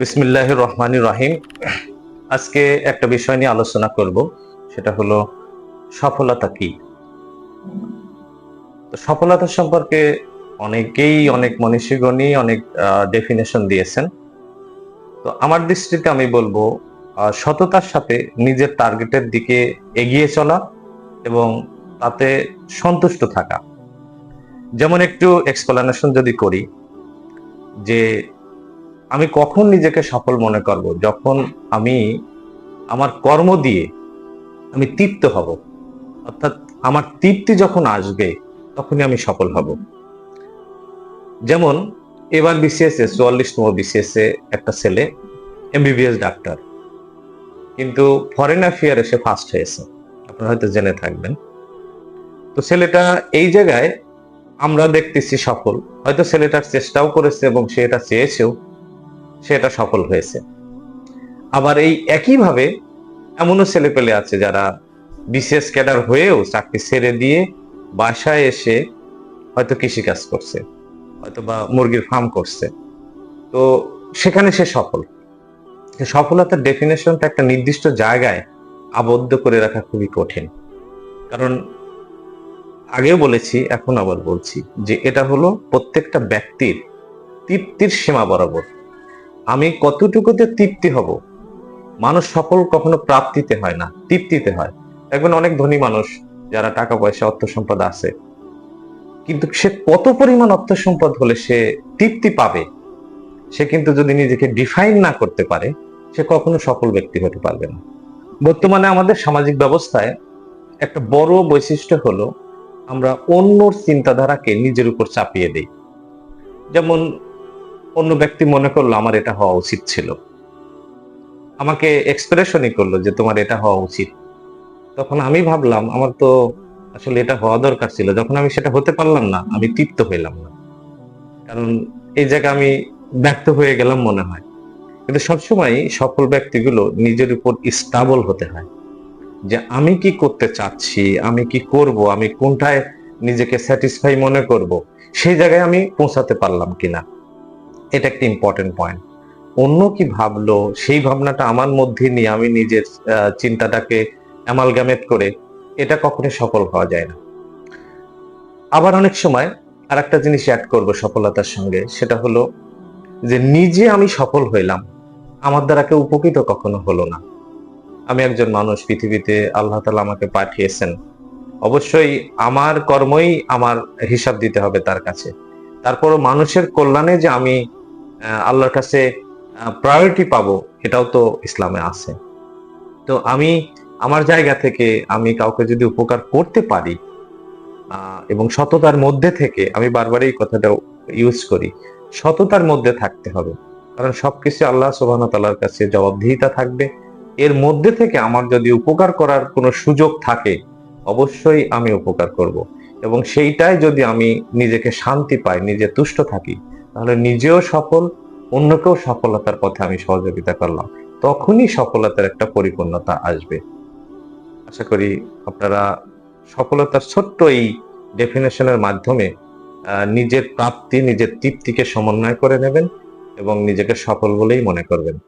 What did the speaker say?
বিসমিল্লাহ রহমান রাহিম আজকে একটা বিষয় নিয়ে আলোচনা করব, সেটা হলো সফলতা কি? তো সফলতা সম্পর্কে অনেকেই অনেক মনীষীগণই অনেক ডেফিনেশন দিয়েছেন। তো আমার দৃষ্টিতে আমি বলব সততার সাথে নিজের টার্গেটের দিকে এগিয়ে চলা এবং তাতে সন্তুষ্ট থাকা। যেমন একটু এক্সপ্লানেশন যদি করি, যে আমি কখন নিজেকে সফল মনে করব? যখন আমি আমার কর্ম দিয়ে আমি তৃপ্ত হব। অর্থাৎ আমার তৃপ্তি যখন আসবে, তখনই আমি সফল হব। যেমন, এবার বিসিএস এ, চুয়াল্লিশতম বিসিএস এ একটা ছেলে এমবিবিএস ডাক্তার। কিন্তু ফরেন অ্যাফেয়ার এসে ফার্স্ট হয়েছে। আপনারা হয়তো জেনে থাকবেন। তো ছেলেটা এই জায়গায় আমরা দেখতেছি সফল। হয়তো ছেলেটার চেষ্টাও করেছে এবং সে এটা চেয়েছেও। সে এটা সফল হয়েছে। আবার এই একইভাবে এমনও ছেলে পেলে আছে যারা বিশেষ ক্যাডার হয়েও চাকরি ছেড়ে দিয়ে বাসায় এসে হয়তো কৃষিকাজ করছে, হয়তো বা মুরগির ফার্ম করছে। তো সেখানে সে সফল। সফলতার ডেফিনেশনটা একটা নির্দিষ্ট জায়গায় আবদ্ধ করে রাখা খুবই কঠিন। কারণ আগেও বলেছি, এখন আবার বলছি যে এটা হলো প্রত্যেকটা ব্যক্তির তৃপ্তির সীমা বরাবর। আমি কতটুকুতে তৃপ্তি হব? মানুষ সফল কখনো প্রাপ্তিতে হয় না, তৃপ্তিতে হয়। দেখবেন অনেক ধনী মানুষ যারা টাকা পয়সা অর্থ সম্পদ আছে, কিন্তু সে কত পরিমাণ অর্থ সম্পদ হলে সে তৃপ্তি পাবে? সে কিন্তু যদি নিজেকে ডিফাইন না করতে পারে, সে কখনো সফল ব্যক্তি হতে পারবে না। বর্তমানে আমাদের সামাজিক ব্যবস্থায় একটা বড় বৈশিষ্ট্য হলো, আমরা অন্যর চিন্তাধারাকে নিজের উপর চাপিয়ে দেই। যেমন অন্য ব্যক্তি মনে করল আমার এটা হওয়া উচিত ছিল। আমাকে এক্সপ্রেশনই করল যে তোমার এটা হওয়া উচিত। তখন আমি ভাবলাম, আমার তো আসলে এটা হওয়া দরকার ছিল। যখন আমি সেটা হতে পারলাম না, আমি তৃপ্ত হইলাম না। কারণ এই জায়গায় আমি ব্যর্থ হয়ে গেলাম মনে হয়। কিন্তু সবসময় সফল ব্যক্তিগুলো নিজের উপর স্টাবল হতে হয়। যে আমি কি করতে চাচ্ছি, আমি কি করব, আমি কোনটায় নিজেকে স্যাটিসফাই মনে করব, সেই জায়গায় আমি পৌঁছাতে পারলাম কিনা। এটা একটা ইম্পর্টেন্ট পয়েন্ট অন্য কি ভাবলো? সেই ভাবনাটা আমার মধ্যে নিয়ে আমি নিজের চিন্তাটাকে অ্যামালগামেট করে এটা কখনো সফল হওয়া যায় না। আবার অনেক সময় আর একটা জিনিস অ্যাড করব সফলতার সঙ্গে, সেটা হলো যে নিজে আমি সফল হইলাম, আমার দ্বারা কেউ উপকৃত কখনো হলো না। আমি একজন মানুষ, পৃথিবীতে আল্লাহ তালা আমাকে পাঠিয়েছেন। অবশ্যই আমার কর্মই আমার হিসাব দিতে হবে তার কাছে। তারপরও মানুষের কল্যাণে যে আমি আল্লাহর কাছে প্রায়োরিটি পাবো, এটাও তো ইসলামে আছে। তো আমি আমার জায়গা থেকে আমি কাউকে যদি উপকার করতে পারি এবং সততার মধ্যে থেকে, আমি বারবার এই কথাটা ইউজ করি, সততার মধ্যে থাকতে হবে। কারণ সবকিছু আল্লাহ সুবাহ তালার কাছে জবাবদিহিতা থাকবে। এর মধ্যে থেকে আমার যদি উপকার করার কোনো সুযোগ থাকে, অবশ্যই আমি উপকার করব। এবং সেইটাই যদি আমি নিজেকে শান্তি পাই, নিজে তুষ্ট থাকি তাহলে নিজেও সফল, অন্যকেও সফলতার পথে আমি সহযোগিতা করলাম। তখনই সফলতার একটা পরিপূর্ণতা আসবে। আশা করি আপনারা সফলতার ছোট্ট এই ডেফিনেশনের মাধ্যমে নিজের প্রাপ্তি, নিজের তৃপ্তিকে সমন্বয় করে নেবেন এবং নিজেকে সফল বলেই মনে করবেন।